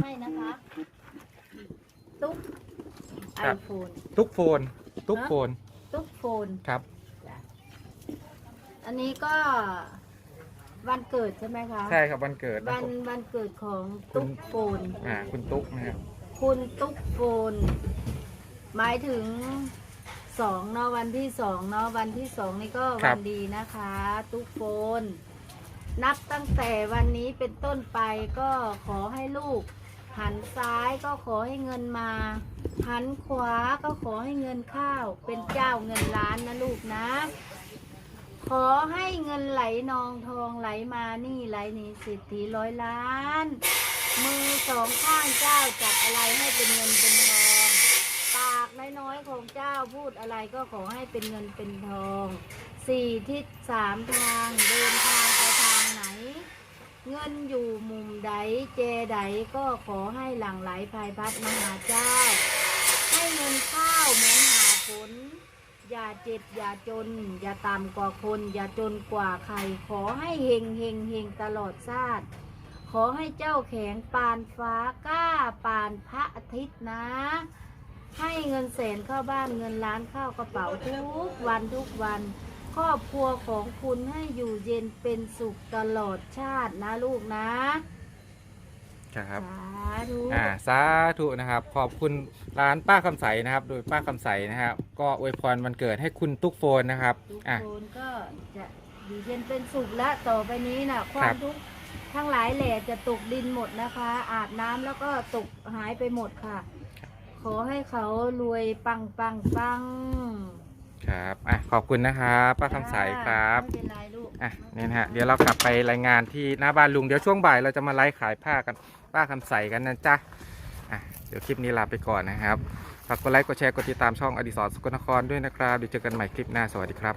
ให้นะคะตุ๊กไอครับ โฟนทุกโฟน ทุกโฟนตุ๊กโฟนครับ จ้ะอันนี้ก็วันเกิดใช่ไหมคะ ใช่ครับวันเกิดนะวันผมวันเกิดของคุณตุ๊กโฟน อ่าคุณตุ๊กนะครับคุณตุ๊กโฟน หมายถึงสองเนาะวันที่สองเนาะวันที่สองนี่ก็วันดีนะคะ ตุ๊กโฟน นับตั้งแต่วันนี้เป็นต้นไปก็ขอให้ลูก หันซ้ายก็ขอให้เงินมา หันขวาก็ขอให้เงินเข้าวเป็นเจ้าเงินล้านนะลูกนะ ขอให้เงินไหลนองทองไหลมานี่ไหลนี่สิทธิร้อยล้าน มือสองข้างเจ้าจับอะไรให้เป็นเงินเป็นทอง ปากน้อยๆของเจ้าพูดอะไรก็ขอให้เป็นเงินเป็นทอง สี่ทิศสามทางเดินทาง เงินอยู่มุมใดเจใดก็ขอให้หลั่งไหลภายพัดมหาเจ้า ให้เงินข้าวเหมือนหาฝนอย่าเจ็บอย่าจน อย่าต่ำกว่าคน อย่าจนกว่าใคร ขอให้เฮงเฮงเฮงตลอดชาติขอให้เจ้าแข็งปานฟ้ากล้าปานพระอาทิตย์นะ ให้เงินแสนเข้าบ้านเงินล้านเข้ากระเป๋าทุกวันทุกวัน ครอบครัวของคุณให้อยู่เย็นเป็นสุขตลอดชาตินะลูกนะครับ สาธุ อ่าสาธุนะครับ ขอบคุณร้านป้าคำใสนะครับ โดยป้าคำใสนะครับ ก็อวยพรวันเกิดให้คุณตุ๊กโฟนนะครับ ทุกอะ คนก็จะอยู่เย็นเป็นสุขและต่อไปนี้นะคครัวามบ ทุกข์ทั้งหลายแหล่จะตกดินหมดนะคะ อาบน้ำแล้วก็ตกหายไปหมดค่ะ ขอให้เขารวยปังปังปัง ครับอะขอบคุณนะครับป้าคำใสครับไม่เป็นไรลูกอะนี่นะฮะเดี๋ยวเรากลับไปรายงานที่หน้าบ้านลุงเดี๋ยวช่วงบ่ายเราจะมาไลฟ์ขายผ้ากันป้าคำใสกันนะจ๊ะอะเดี๋ยวคลิปนี้ลาไปก่อนนะครับฝากกดไลค์กดแชร์กดติดตามช่องอดิศรสกลนครด้วยนะครับเดี๋ยวเจอกันใหม่คลิปหน้าสวัสดีครับ